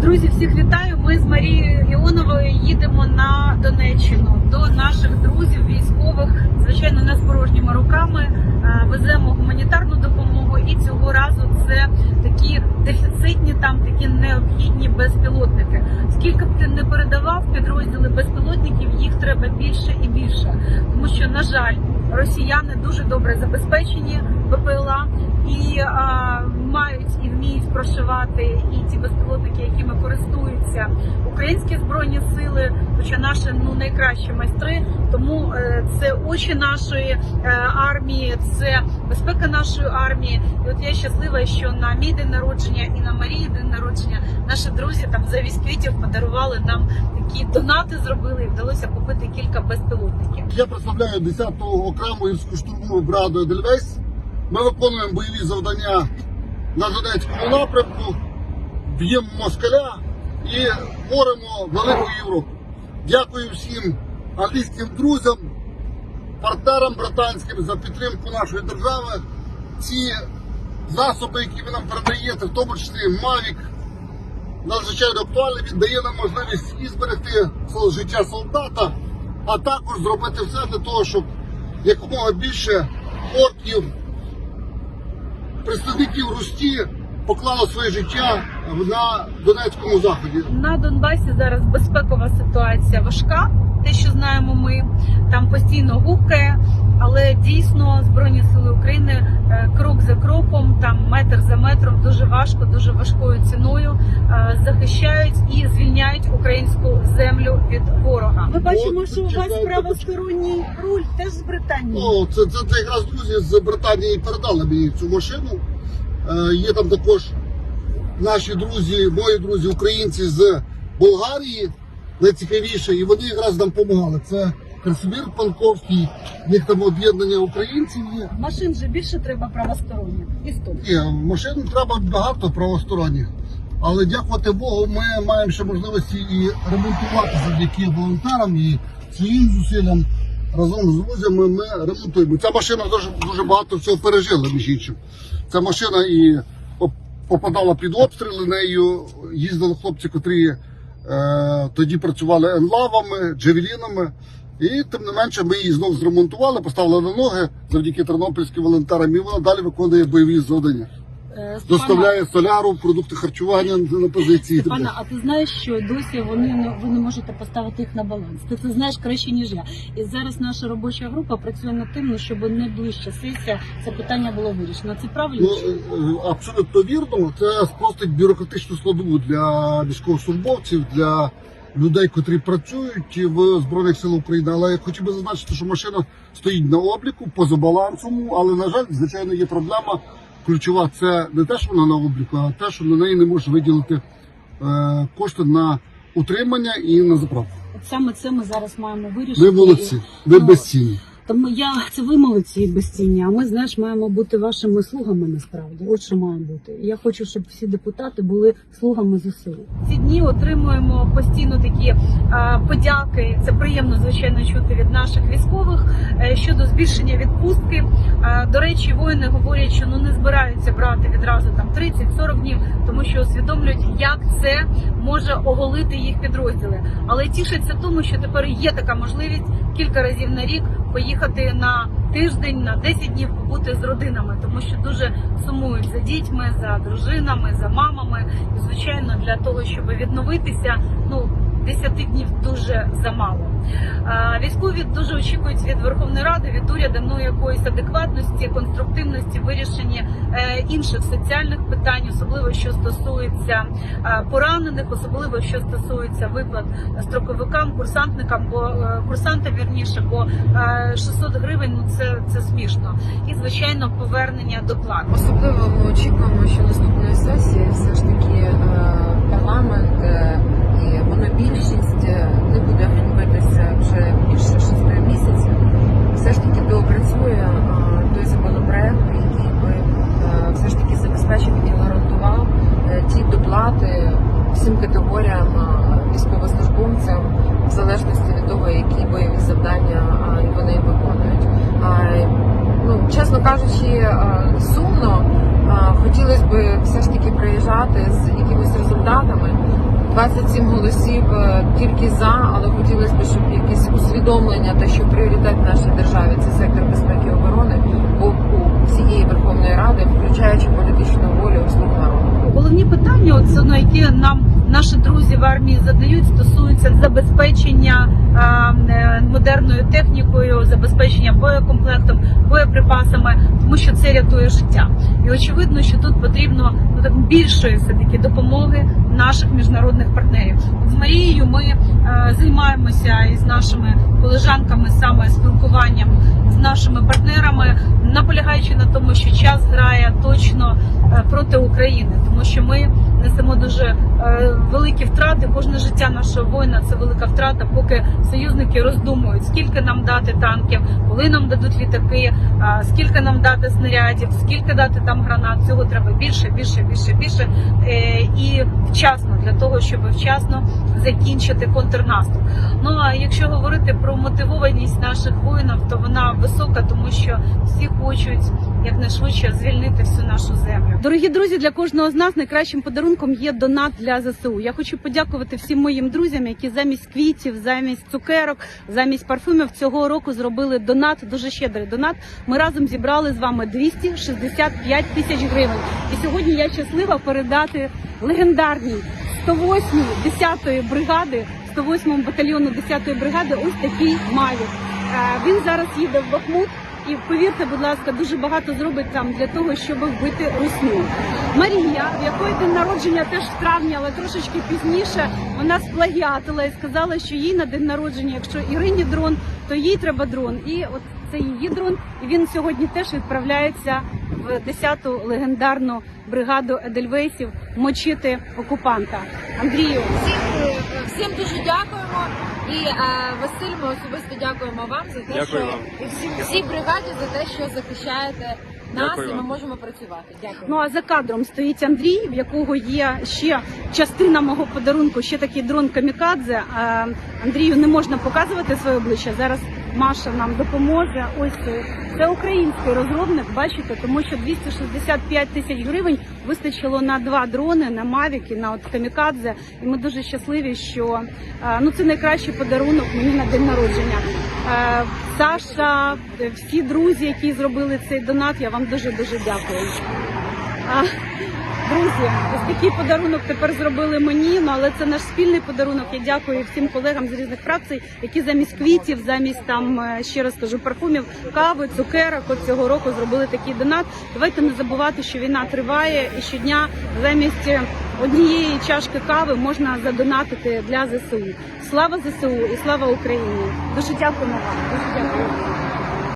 Друзі, всіх вітаю. Ми з Марією Іоновою їдемо на Донеччину до наших друзів, військових. Звичайно, не з порожніми руками. Е, Веземо гуманітарну допомогу, і цього разу це такі дефіцитні, там такі необхідні безпілотники. Скільки б ти не передавав підрозділи безпілотників, їх треба більше і більше, тому що на жаль, росіяни дуже добре забезпечені БПЛА і а, мають і вміють прошивати і ті безпілотники, якими користуються українські збройні сили, хоча наші ну найкращі майстри. Тому е, це очі нашої е, армії, це безпека нашої армії. І от я щаслива, що на мій день народження і на Марії день народження наші друзі там за квітів подарували нам такі донати, зробили і вдалося купити кілька безпілотників. Я представляю 10-ту окрему гірську штурмову бригаду Едельвейс. Ми виконуємо бойові завдання на Донецькому напрямку, б'ємо москаля і творимо велику Європу. Дякую всім англійським друзям, партнерам британським за підтримку нашої держави. Ці засоби, які ви нам передаєте, в тому числі Mavic, надзвичайно актуальний, він дає нам можливість і зберегти життя солдата, а також зробити все для того, щоб якомога більше орків, представників Русті поклало своє життя на Донецькому заході. На Донбасі зараз безпекова ситуація важка. Те, що знаємо, ми там постійно гукає, але дійсно збройні сили України е, крок за кроком, там метр за метром, дуже важко, дуже важкою ціною е, захищають і звільняють українську землю від ворога. Ми бачимо, що у вас правосторонній руль теж з Британії. Ну, це, це, це якраз друзі з Британії передали мені цю машину. Е, є там також наші друзі, мої друзі, українці з Болгарії, найцікавіше, і вони якраз нам допомагали. Це Красимір Панковський, в них там об'єднання українців є. Машин же більше треба правосторонніх. І стоп. Ні, машин треба багато правосторонніх. Але дякувати Богу, ми маємо ще можливості і ремонтувати завдяки волонтерам і своїм зусиллям разом з друзями ми ремонтуємо. Ця машина дуже, дуже багато всього пережила, між іншим. Ця машина і попадала під обстріли, нею їздили хлопці, котрі е, тоді працювали енлавами, джевелінами. І тим не менше ми її знову зремонтували, поставили на ноги завдяки тернопільським волонтерам, і вона далі виконує бойові завдання. Е, Доставляє соляру, продукти харчування на позиції. далі. а ти знаєш, що досі вони ви не можете поставити їх на баланс. Ти це знаєш краще ніж я. І зараз наша робоча група працює над тим, ну, щоб найближча сесія це питання було вирішено. Це правильно? Ну, е, абсолютно вірно. Це спростить бюрократичну складову для військовослужбовців, для людей, котрі працюють в Збройних силах України. Але я хотів би зазначити, що машина стоїть на обліку поза балансом, але на жаль, звичайно, є проблема. Ключова це не те, що вона на обліку, а те, що на неї не може виділити е, кошти на утримання і на заправку. От саме це ми зараз маємо вирішити. Ви молодці, ви Ну, безцінні. Тому я це ви молодці безцінні, а ми знаєш, маємо бути вашими слугами насправді. От що має бути. Я хочу, щоб всі депутати були слугами ЗСУ. Ці дні отримуємо постійно такі а, подяки. Це приємно звичайно чути від наших військових е, щодо збільшення відпустки. А, до речі, воїни говорять, що ну не збираються брати відразу там 30-40 днів, тому що усвідомлюють, як це може оголити їх підрозділи. Але тішаться тому, що тепер є така можливість кілька разів на рік поїхати на тиждень, на 10 днів побути з родинами, тому що дуже сумують за дітьми, за дружинами, за мамами. І звичайно, для того, щоб відновитися, ну 10 днів дуже замало. Військові дуже очікують від Верховної Ради, від уряду ну якоїсь адекватності, конструктивності, в вирішенні е, інших соціальних питань, особливо що стосується е, поранених, особливо що стосується виплат строковикам, курсантникам, бо е, курсантам вірніше, бо е, 600 гривень ну це, це смішно. І звичайно, повернення до плану. Особливо ми очікуємо, що наступної сесії все ж таки парламент і монобільшість е, не буде ганьбитися вже більше шести місяців. Все ж таки доопрацює е, той законопроект, який би е, все ж таки забезпечив і гарантував ті доплати всім категоріям військовослужбовцям в залежності від того, які бойові завдання вони виконують. Ну, чесно кажучи, сумно. Хотілося б все ж таки приїжджати з якимись результатами, 27 голосів е, тільки за, але хотілося б, щоб якісь усвідомлення, те, що пріоритет нашій державі це сектор безпеки і оборони, був у всієї Верховної Ради, включаючи політичну волю слуг народу. Головні питання, от, це, на які нам наші друзі в армії задають, стосуються забезпечення е, модерною технікою, забезпечення боєкомплектом, боєприпасами, тому що це рятує життя. І очевидно, що тут потрібно ну, так, більшої все таки допомоги наших міжнародних партнерів. От з Марією ми е, займаємося із нашими колежанками саме спілкуванням з нашими партнерами, наполягаючи на тому, що час грає точно е, проти України, тому що ми несемо дуже е, великі втрати. Кожне життя нашого воїна це велика втрата, поки союзники роздумують, скільки нам дати танків, коли нам дадуть літаки, скільки нам дати снарядів, скільки дати там гранат. Цього треба більше, більше, більше, більше Е, і вчасно для того, щоб вчасно закінчити контрнаступ. Ну а якщо говорити про мотивованість наших воїнів, то вона висока, тому що всі хочуть якнайшвидше звільнити всю нашу землю. Дорогі друзі, для кожного з нас найкращим подарунком є донат для ЗСУ. Я хочу подякувати всім моїм друзям, які замість квітів, замість цукерок, замість парфумів цього року зробили донат. Дуже щедрий донат. Ми разом зібрали з вами 265 тисяч гривень. І сьогодні я щаслива передати легендарній 108 10-ї бригади, 108 батальйону 10-ї бригади. Ось такий мавік. Е, Він зараз їде в Бахмут. І повірте, будь ласка, дуже багато зробить там для того, щоб вбити русню. Марія, в якої день народження теж в травні, але трошечки пізніше, вона сплагіатила і сказала, що їй на день народження, якщо Ірині дрон, то їй треба дрон. І от це її дрон. І він сьогодні теж відправляється в 10-ту легендарну бригаду Едельвейсів мочити окупанта. Андрію, Всім, е, всім дуже дякуємо. І е, Василь, ми особисто дякуємо вам за те, Дякую що вам. і всім всій бригаді за те, що захищаєте нас, Дякую і ми вам. можемо працювати. Дякую. Ну а за кадром стоїть Андрій, в якого є ще частина мого подарунку, ще такий дрон камікадзе. А Андрію не можна показувати своє обличчя. Зараз Маша нам допоможе. Ось це, це український розробник. Бачите, тому що 265 тисяч гривень вистачило на два дрони, на Мавік і на от камікадзе. І ми дуже щасливі, що е, ну це найкращий подарунок мені на день народження. Е, Саша, е, всі друзі, які зробили цей донат, я вам дуже дуже дякую. Друзі, ось такий подарунок тепер зробили мені. Ну але це наш спільний подарунок. Я дякую всім колегам з різних фракцій, які замість квітів, замість там е, ще раз кажу, парфумів, кави, цукерок от цього року зробили такий донат. Давайте не забувати, що війна триває, і щодня замість е, однієї чашки кави можна задонатити для ЗСУ. Слава ЗСУ і слава Україні! Дуже дякуємо вам. Дуже дякую.